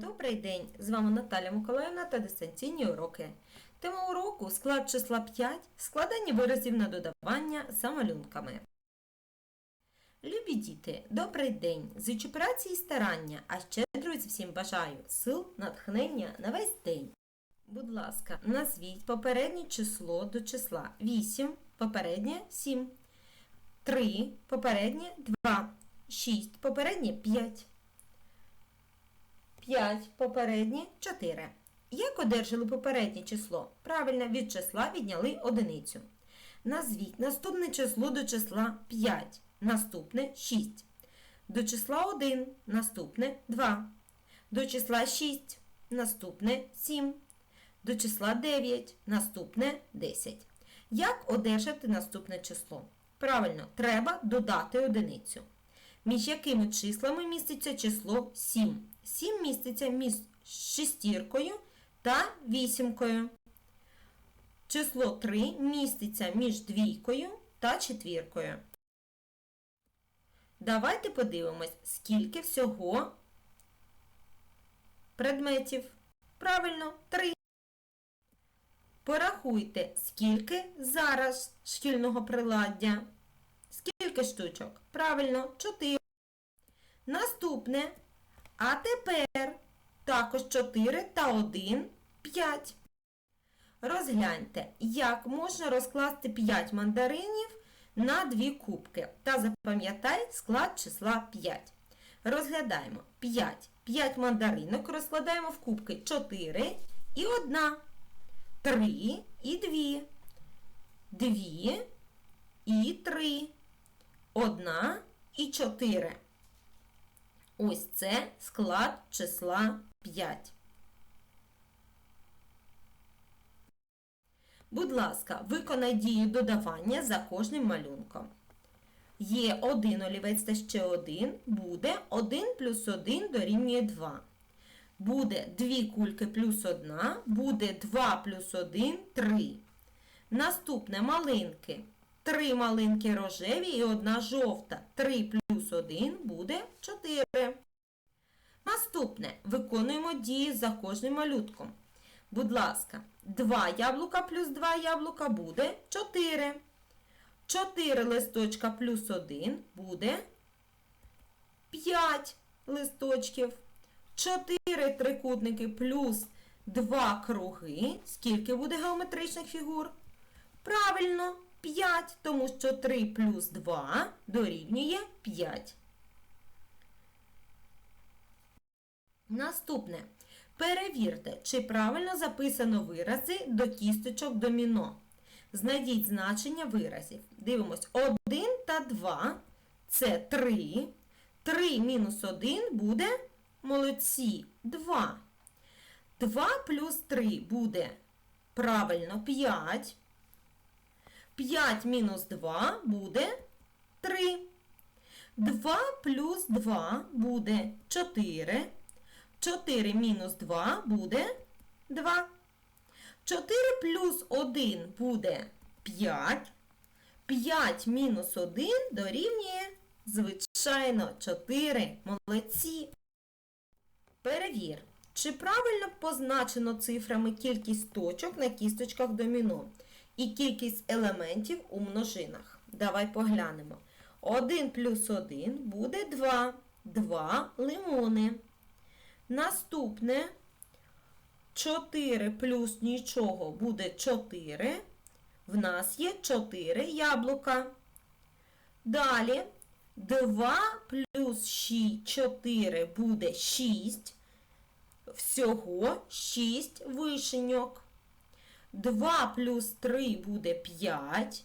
Добрий день! З вами Наталя Миколаївна та дистанційні уроки. Тема уроку склад числа 5, складання виразів на додавання за малюнками. Любі діти, добрий день! Зичу праці і старання, а ще, друзі, всім бажаю сил, натхнення на весь день. Будь ласка, назвіть попереднє число до числа 8, попереднє 7, 3, попереднє 2, 6, попереднє 5. 5 попереднє 4. Як одержали попереднє число? Правильно, від числа відняли одиницю. Назвіть наступне число до числа 5, наступне 6. До числа 1, наступне 2. До числа 6, наступне 7. До числа 9, наступне 10. Як одержати наступне число? Правильно, треба додати одиницю. Між якими числами міститься число 7? 7 міститься між шестіркою та вісімкою. Число 3 міститься між двійкою та четвіркою. Давайте подивимось, скільки всього предметів. Правильно, 3. Порахуйте, скільки зараз шкільного приладдя. Скільки штучок? Правильно, 4. Наступне. А тепер також 4 та 1 5. Розгляньте, як можна розкласти 5 мандаринів на 2 кубки. Та запам'ятай склад числа 5. Розглядаємо 5. 5 мандаринок розкладаємо в кубки 4 і 1. 3 і 2. 2 і 3. 1 і 4. Ось це склад числа 5. Будь ласка, виконай дію додавання за кожним малюнком. Є один олівець та ще один, буде 1 плюс 1 дорівнює 2. Буде 2 кульки плюс 1, буде 2 плюс 1 3. Наступне малинки. 3 малинки рожеві і одна жовта. 3 плюс 1 буде 4. Наступне. Виконуємо дії за кожним малютком. Будь ласка, 2 яблука плюс 2 яблука буде 4. 4 листочка плюс 1 буде 5 листочків. 4 трикутники плюс 2 круги. Скільки буде геометричних фігур? Правильно, 5, тому що 3 плюс 2 дорівнює 5. Наступне. Перевірте, чи правильно записано вирази до кісточок доміно. Знайдіть значення виразів. Дивимось, 1 та 2 це 3. 3 мінус 1 буде молодці 2. 2 плюс 3 буде правильно 5. 5 мінус 2 буде 3. 2 плюс 2 буде 4. 4 мінус 2 буде 2. 4 плюс 1 буде 5. 5 мінус 1 дорівнює, звичайно, 4. Молодці. Перевір, чи правильно позначено цифрами кількість точок на кісточках доміно і кількість елементів у множинах. Давай поглянемо. 1 плюс 1 буде 2. 2 лимони. Наступне 4 плюс нічого буде 4. В нас є 4 яблука. Далі 2 плюс 6, 4 буде 6. Всього 6 вишеньок. 2 плюс 3 буде 5.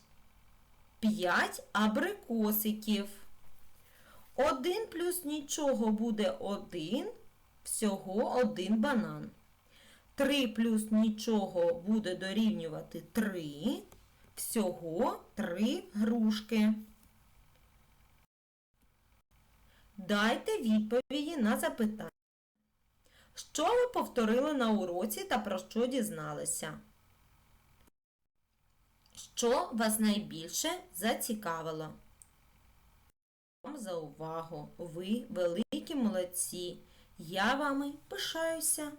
5 абрикосиків. 1 плюс нічого буде 1. Всього 1 банан. 3 плюс нічого буде дорівнювати 3. Всього 3 грушки. Дайте відповіді на запитання. Що ви повторили на уроці та про що дізналися? Що вас найбільше зацікавило? Вам за увагу. Ви великі молодці. Я вами пишаюся.